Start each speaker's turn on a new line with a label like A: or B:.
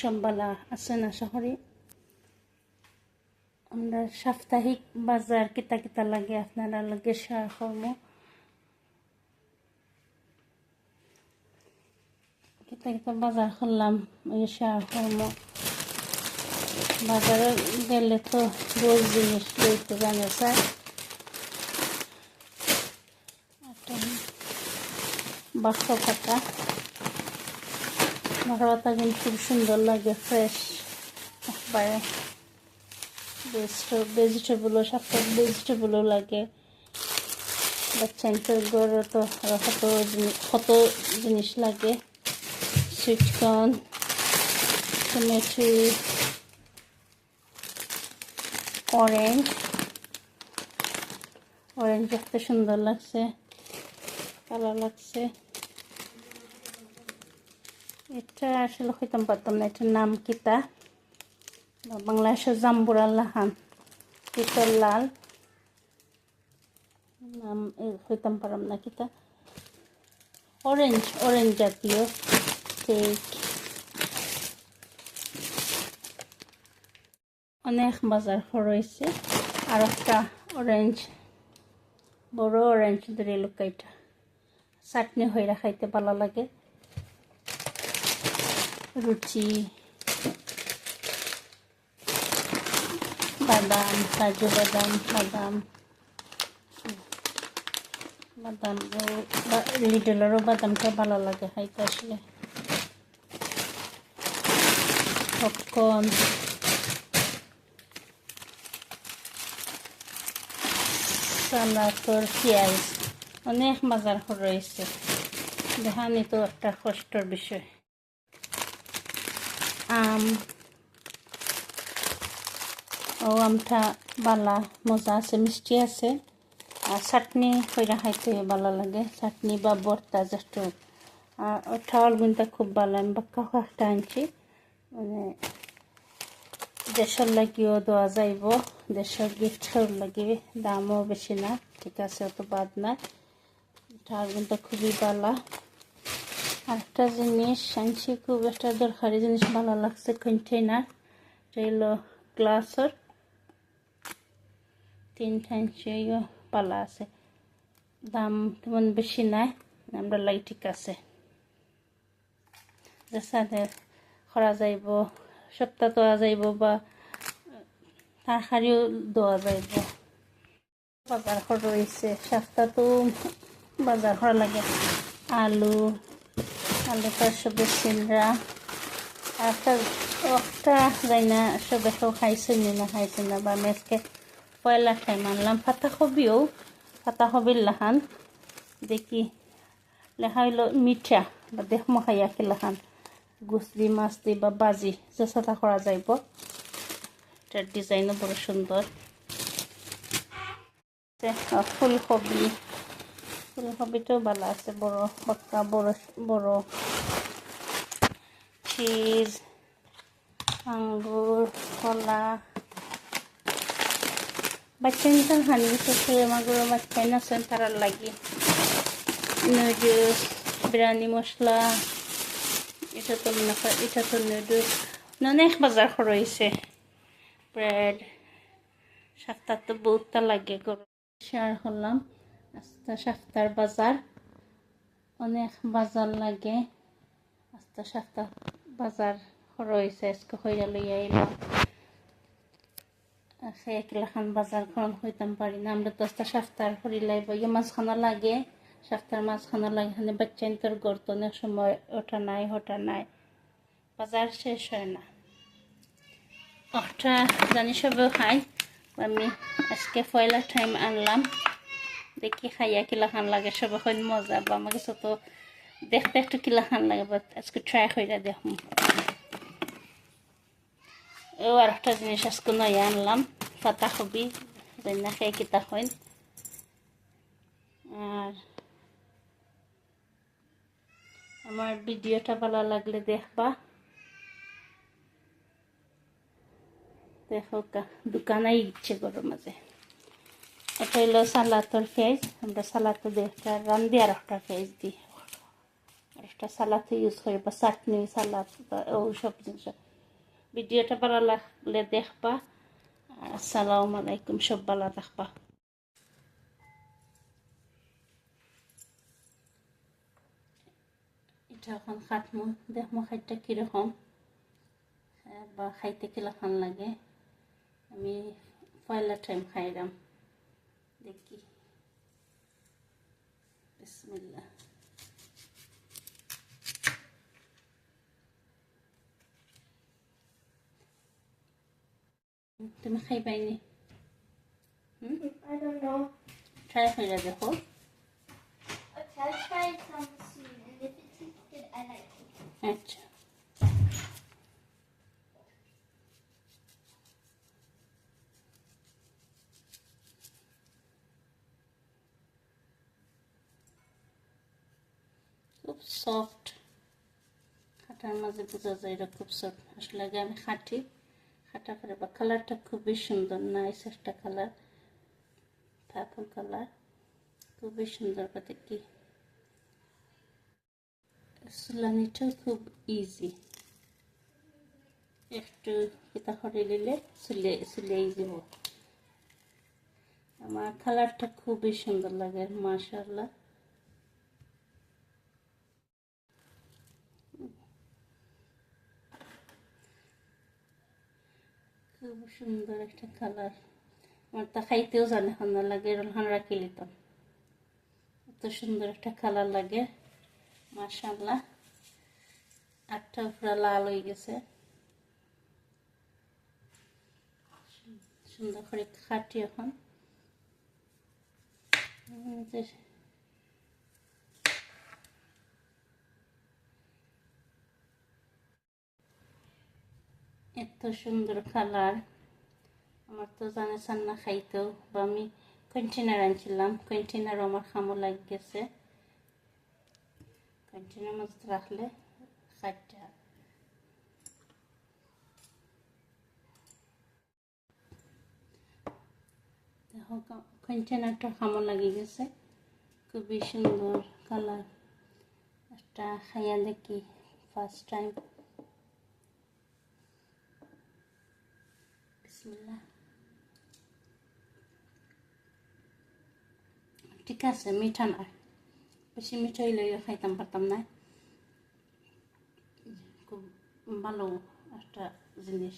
A: সব বালা আছেন আশা করি আমরা সাপ্তাহিক বাজার কিতা কিতা লাগে, আপনারা লগে শেয়ার করব কিতা কিতা বাজার করলাম, এই শেয়ার করব বাজারে গেলে তো রোজ জিনিস লইতে জানে স্যার বাক্স পাতা পাতা কিন্তু খুব সুন্দর লাগে ফ্রেশ একবারে ভেজিটেবলও সাপ্তাহিক ভেজিটেবলও লাগে। গড়ে তো আরও কত জিনিস কত জিনিস লাগে। সুইটকর্ন টমেটো অরেঞ্জ অরেঞ্জ দেখতে সুন্দর লাগছে ভালো লাগছে। এটা আসলে হইতাম পারতাম না, এটার নাম কিতা বাংলাদেশে জাম্বুরা লাহান পিতল লাল। নাম হইতাম পারাম না কিতা অরেঞ্জ অরেঞ্জ জাতীয় কেক অনেক বাজার রয়েছে আর একটা অরেঞ্জ বড় অরেঞ্জ ধরে লুকাইটা চাটনি হয়ে খাইতে ভালো লাগে। রুচি। বাদাম, কাজু বাদাম বাদাম। বাদাম লিডলেরও বাদামটা ভালো লাগে খাইতে আসলে। পপকর্ন সালাতর পেঁয়াজ। অনেক বাজার রয়েছে দেখানি তো একটা কষ্টর বিষয়। আম ও আমটা বালা, মজা আছে, মিষ্টি আছে। আর চাটনি কইরা খাইতে ভালো লাগে। চাটনি বা বর্তা জাস্ট আর ওঠাওয়াল গুনটা খুব ভালো আমি বাক্কা একটা আনছি। মানে দেশের লাগিও দেওয়া যাইব, দেশের গিফটের লাগিয়ে দামও বেশি না, ঠিক আছে, অত বাদ নাই ওঠাওয়াল গুনটা খুবই ভালো আরেকটা জিনিস আনছি, খুব একটা দরকারি জিনিস, ভালো লাগছে কন্টেনার হলো গ্লাসের। তিনটা ইঞ্চি পালা আছে। দাম তেমন বেশি নাই, আমরা লাই ঠিক আছে। যাতে করা যাইব, সপ্তাহ দেওয়া যাইব বা তরকারিও দেওয়া যাইব। বাজার করা রয়েছে সপ্তাহ তো বাজার করা লাগে। আলু আলু সবে চিনরা। একটা একটা যাই না সবে খাইছে না খাইছে না, বা মেসকে পয়লা টাইম আনলাম পাতা কবিও পাতা কবির লাহান। দেখি, লেখা হইল মিঠা, বা দেখমো খাইয়া কি লাহান। গুছ দি মাছ দি বা বাজি চেষ্টা করা যাইব। এটার ডিজাইনও বড় সুন্দর ফুলকবি ফুলকবিটাও ভালো আছে, বড় বাক্কা বড় বড় চিজ আঙ্গুর, কলা। বাচ্চা নিতাম হানি বিশেষ মাগুর বাচ্চাই নাচেন তারার লাগে। নুডলস, বিরিয়ানি মশলা, এটা তো মনে এটা তো নুডলস। অনেক বাজার রয়েছে ব্রেড সপ্তাহ তো বহুতটা লাগে, গরম। শেয়ার করলাম। আস্তা সপ্তাহ বাজার। অনেক বাজার লাগে। আস্তা সপ্তাহ বাজার রয়েছে। আজকে হইয়া লইয়া এলাম। একলাখান বাজারখন হইতাম পারি না। আমরা দশটা সপ্তাহ করি লাইব। ইয়ে মাঝখানা লাগে। সপ্তাহের মাঝখানা লাগে। এখানে বাচ্চা তোর গড়তো অনেক সময় ওঠা নাই, হটা নাই। বাজার শেষ হয় না। ওটা জানি সবেও খাই আমি আজকে পয়লা টাইম আনলাম। দেখি খাইয়া কিলাখান লাগে সবে হয় মজা, বা আমার কাছে তো দেখতে একটু কিলাখান লাগে বাট আজকে ট্রাই করে দেখুন ও আর একটা জিনিস আজকে নয় আনলাম, পাতা কবি রান্না খেয়ে কিতা হইন। আর আমার ভিডিওটা ভালো লাগলে দেখবা। দেখো দোকানে ইচ্ছে করো মাঝে। এটা হইল সালাতর ফেজ। আমরা সালাতো দিয়ে একটা রান্ধি আর একটা ফেজ দিই। একটা সালাদে ইউজ করি বা চাটনি, সালাদ বা ওসব জিনিস। ভিডিওটা ভালো লাগলে দেখবা। আসসালামু আলাইকুম, সব ভালো থাকবা। এটা এখন খাটমো। দেখমো খাইটা কীরকম। বা খাইতে কিলাখান লাগে। আমি পয়লা টাইম খাইলাম। দেখি বিসমিল্লাহ তুমি খাইবাইনি
B: I don't know.
A: ট্রাই করে দেখো
B: Okay,
A: খুব সফট খাটার মাঝে বোঝা যায় এটা খুব সফট আসলে আগে আমি খাটি খাটা করে বা কালারটা খুবই সুন্দর নাইস একটা কালার পার্পল কালার খুবই সুন্দর কথা কি। সুলানিটাও খুব ইজি একটু কিতা করে নিলে সুলে সুলে যাব আমার কালারটা খুবই সুন্দর লাগে মাশাল্লাহ খুব সুন্দর একটা কালার আমার তা খাইতেও জানে হান্না লাগে রোলহান রাখি লিতাম এত সুন্দর একটা কালার লাগে মাশাল্লাহ আটটা পুরা লাল হয়ে গেছে। সুন্দর করে খাটি এখন। এত সুন্দর কালার আমার তো জানে সান্না খাইতেও বা আমি কন্টেনার আনছিলাম। কন্টেনার আমার খামো লাগ গেছে। কন্টেনার মধ্যে রাখলে খাইটা কন্টেনারটা খামো লাগি গেছে। খুবই সুন্দর কালার একটা খাইয়া দেখি ফার্স্ট টাইম ঠিক আছে মিঠা না বেশি মিঠা হইলে খাইতাম পারতাম না খুব ভালো একটা জিনিস